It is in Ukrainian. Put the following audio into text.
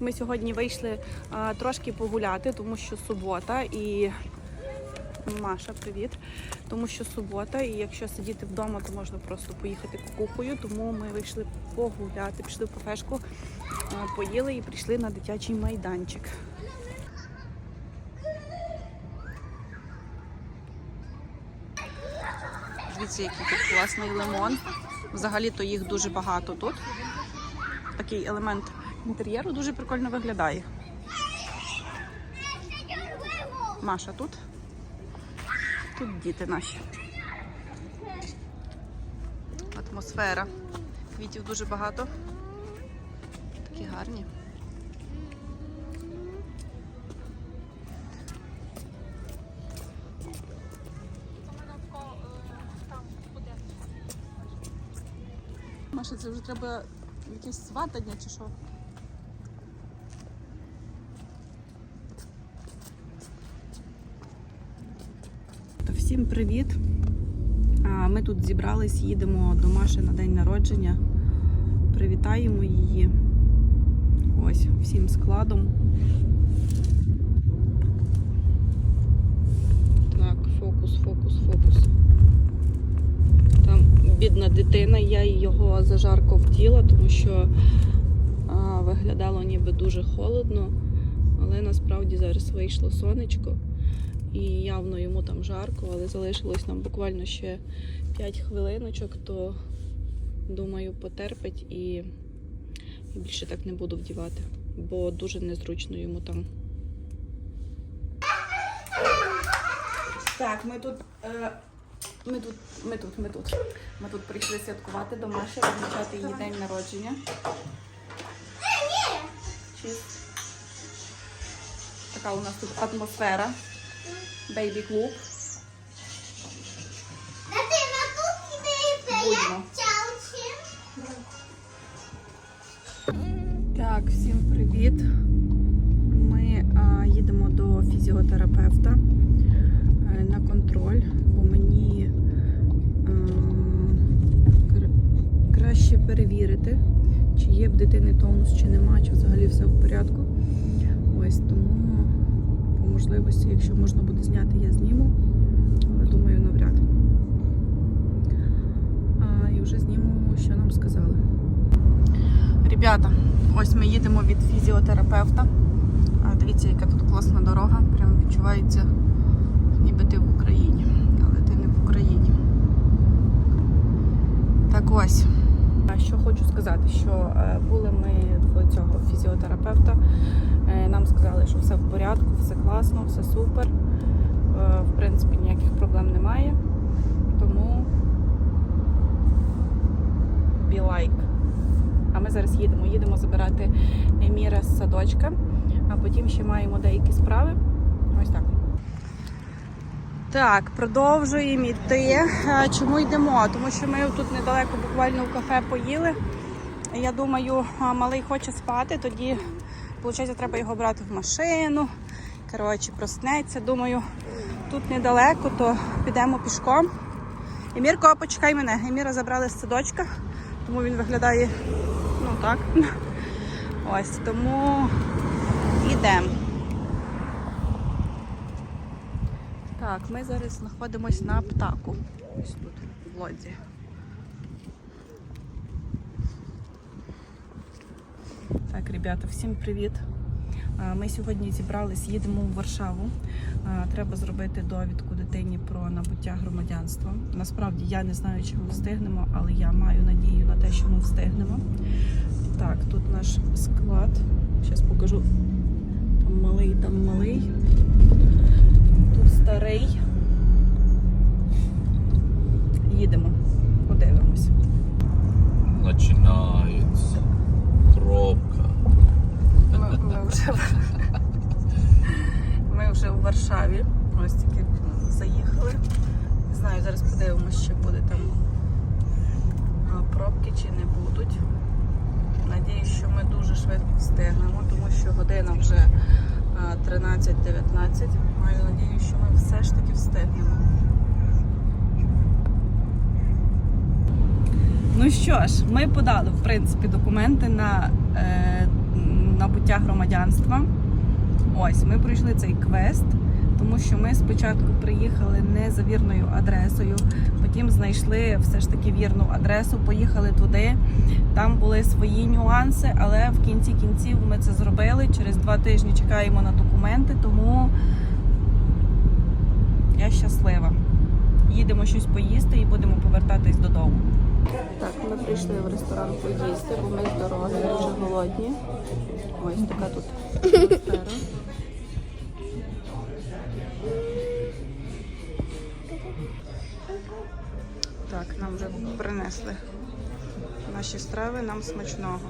Ми сьогодні вийшли а, трошки погуляти, тому що субота і Маша, привіт. Тому що субота, і якщо сидіти вдома, то можна просто поїхати кукухою. Тому ми вийшли погуляти, пішли в кафешку, а, поїли і прийшли на дитячий майданчик. Дивіться, який тут класний лимон. Взагалі-то їх дуже багато тут. Такий елемент інтер'єру дуже прикольно виглядає. Маша тут. Тут діти наші. Атмосфера. Квітів дуже багато. Такі гарні. Маша, це вже треба якесь сватання чи що? Всім привіт! Ми тут зібрались, їдемо до Маші на день народження. Привітаємо її. Ось всім складом. Так, фокус, фокус, фокус. Там бідна дитина, я його зажарко вділа, тому що а, виглядало ніби дуже холодно, але насправді зараз вийшло сонечко. І явно йому там жарко, але залишилось нам буквально ще 5 хвилиночок, то думаю, потерпить і, більше так не буду вдівати, бо дуже незручно йому там. Так, ми тут. Е... Ми тут, ми тут, ми тут. Ми тут прийшли святкувати до Маші, відмічати її день народження. Чіз. Така у нас тут атмосфера. Бейбі клуб. Будьмо. Так, всім привіт. Ми а, їдемо до фізіотерапевта е, на контроль, бо мені ем, кра- краще перевірити, чи є в дитини тонус, чи нема, чи взагалі все в порядку. Ось тому можливості, якщо можна буде зняти, я зніму. Але думаю, навряд. А, і вже зніму, що нам сказали. Ребята, ось ми їдемо від фізіотерапевта. А дивіться, яка тут класна дорога. Прям відчувається, ніби ти в Україні. Але ти не в Україні. Так ось. Хочу сказати, що е, були ми в цього фізіотерапевта. Е, Нам сказали, що все в порядку, все класно, все супер. Е, В принципі, ніяких проблем немає. Тому be like. А ми зараз їдемо. Їдемо забирати Еміра з садочка, а потім ще маємо деякі справи. Ось так. Так, продовжуємо йти. Чому йдемо? Тому що ми тут недалеко буквально в кафе поїли. Я думаю, малий хоче спати, тоді, виходить, треба його брати в машину. Коротше, проснеться. Думаю, тут недалеко, то підемо пішком. Емірко, почекай мене. Еміра забрали з садочка, тому він виглядає Ну так. Ось тому йдемо. Так, ми зараз знаходимося на птаку. Ось тут, в лодзі. Так, ребята, всім привіт. Ми сьогодні зібрались, їдемо в Варшаву. Треба зробити довідку дитині про набуття громадянства. Насправді я не знаю, чи ми встигнемо, але я маю надію на те, що ми встигнемо. Так, тут наш склад. Зараз покажу. Там малий, там малий. Тут старий. Їдемо, подивимось. Начинается пробка. Ми, ми, вже, в- ми вже у Варшаві. Ось тільки заїхали. Не знаю, зараз подивимось, чи буде там а, пробки чи не будуть. Надіюсь, що ми дуже швидко встигнемо, тому що година вже а, 13-19. Маю надію, що ми все ж таки встигнемо. Ну що ж, ми подали в принципі документи на е, набуття громадянства. Ось ми пройшли цей квест, тому що ми спочатку приїхали не за вірною адресою, потім знайшли все ж таки вірну адресу, поїхали туди. Там були свої нюанси, але в кінці кінців ми це зробили. Через два тижні чекаємо на документи, тому я щаслива. Їдемо щось поїсти і будемо повертатись додому. Так, ми прийшли в ресторан поїсти, бо ми з дороги дуже голодні. Ось така тут Так, нам вже принесли наші страви, нам смачного.